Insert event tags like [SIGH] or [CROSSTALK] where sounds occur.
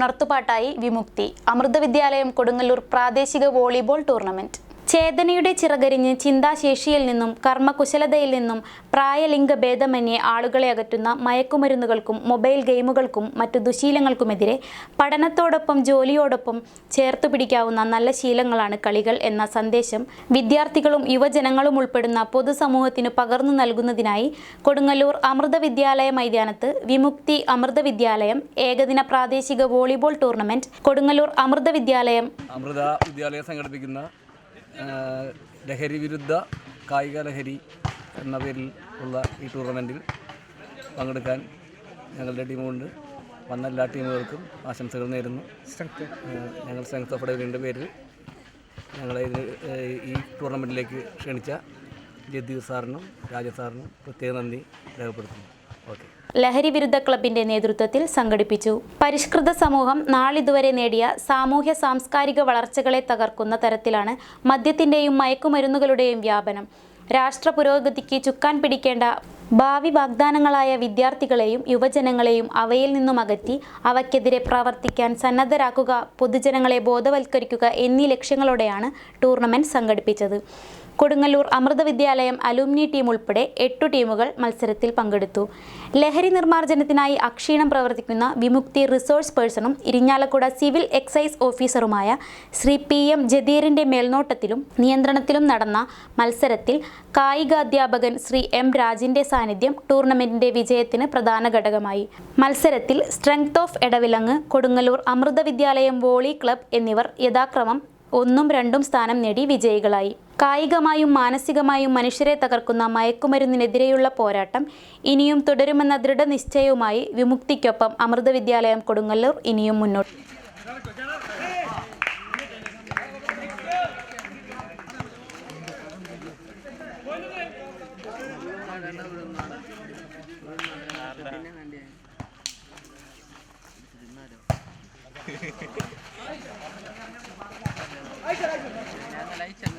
ഉണർത്തുപാട്ടായി വിമുക്തി. അമൃത വിദ്യാലയം കൊടുങ്ങല്ലൂർ പ്രാദേശിക volleyball tournament. ചേതനയുടെ ചിറകരിഞ്ഞ് ചിന്താശേഷിയിൽ നിന്നും കർമ്മകുശലതയിൽ നിന്നും പ്രായലിംഗ ഭേദമന്യേ ആളുകളെ അകറ്റുന്ന മയക്കുമരുന്നുകൾക്കും മൊബൈൽ ഗെയിമുകൾക്കും മറ്റു ദുശീലങ്ങൾക്കുമെതിരെ പഠനത്തോടൊപ്പം ജോലിയോടൊപ്പം ചേർത്തു പിടിക്കാവുന്ന നല്ല ശീലങ്ങളാണ് കളികൾ എന്ന സന്ദേശം വിദ്യാർത്ഥികളും യുവജനങ്ങളും ഉൾപ്പെടുന്ന പൊതുസമൂഹത്തിന് പകർന്നു നൽകുന്നതിനായി കൊടുങ്ങല്ലൂർ അമൃത വിദ്യാലയ മൈതാനത്ത് വിമുക്തി അമൃത വിദ്യാലയം ഏകദിന പ്രാദേശിക വോളിബോൾ ടൂർണമെന്റ് കൊടുങ്ങല്ലൂർ അമൃത വിദ്യാലയം. അമൃത വിദ്യാലയം സംഘടിപ്പിക്കുന്ന ലഹരി വിരുദ്ധ കായിക ലഹരി എന്ന പേരിൽ ഉള്ള ഈ ടൂർണമെന്റിൽ പങ്കെടുക്കാൻ ഞങ്ങളുടെ ടീമുകൊണ്ട് വന്ന എല്ലാ ടീമുകൾക്കും ആശംസകൾ നേരുന്നു. ഞങ്ങൾ സ്ട്രെങ്ത് ഓഫ് ഡെവലിന്റെ പേരിൽ ഞങ്ങളെ ഈ ടൂർണമെന്റിലേക്ക് ക്ഷണിച്ച ജദ്ദീർ സാറിനും രാജ സാറിനും പ്രത്യേക നന്ദി രേഖപ്പെടുത്തുന്നു. ഓക്കെ. ലഹരി വിരുദ്ധ ക്ലബിന്റെ നേതൃത്വത്തിൽ സംഘടിപ്പിച്ചു. പരിഷ്കൃത സമൂഹം നാളിതുവരെ നേടിയ സാമൂഹ്യ സാംസ്കാരിക വളർച്ചകളെ തകർക്കുന്ന തരത്തിലാണ് മദ്യത്തിന്റെയും മയക്കുമരുന്നുകളുടെയും വ്യാപനം. രാഷ്ട്ര പുരോഗതിക്ക് ചുക്കാൻ പിടിക്കേണ്ട ഭാവി വാഗ്ദാനങ്ങളായ വിദ്യാർത്ഥികളെയും യുവജനങ്ങളെയും അവയിൽ നിന്നും അകറ്റി അവയ്ക്കെതിരെ പ്രവർത്തിക്കാൻ സന്നദ്ധരാക്കുക പൊതുജനങ്ങളെ ബോധവൽക്കരിക്കുക എന്നീ ലക്ഷ്യങ്ങളോടെയാണ് ടൂർണമെന്റ് സംഘടിപ്പിച്ചത്. കൊടുങ്ങല്ലൂർ അമൃത വിദ്യാലയം അലൂമിനി ടീം ഉൾപ്പെടെ എട്ടു ടീമുകൾ മത്സരത്തിൽ പങ്കെടുത്തു. ലഹരി നിർമ്മാർജനത്തിനായി അക്ഷീണം പ്രവർത്തിക്കുന്ന വിമുക്തി റിസോഴ്സ് പേഴ്സണും ഇരിഞ്ഞാലക്കുട സിവിൽ എക്സൈസ് ഓഫീസറുമായ ശ്രീ പി എം ജദീറിന്റെ മേൽനോട്ടത്തിലും നിയന്ത്രണത്തിലും നടന്ന മത്സരത്തിൽ കായികാധ്യാപകൻ ശ്രീ എം രാജിന്റെ സാന്നിധ്യം ടൂർണമെന്റിന്റെ വിജയത്തിന് പ്രധാന ഘടകമായി. മത്സരത്തിൽ strength of Edavilangu Kodungallur Amrita Vidyalayam volley club എന്നിവർ യഥാക്രമം ഒന്നും രണ്ടും സ്ഥാനം നേടി വിജയികളായി. കായികമായും മാനസികമായും മനുഷ്യരെ തകർക്കുന്ന മയക്കുമരുന്നിനെതിരെയുള്ള പോരാട്ടം ഇനിയും തുടരുമെന്ന ദൃഢനിശ്ചയവുമായി വിമുക്തിക്കൊപ്പം അമൃത വിദ്യാലയം കൊടുങ്ങല്ലൂർ ഇനിയും മുന്നോട്ട്. [LAUGHS] [LAUGHS] Thank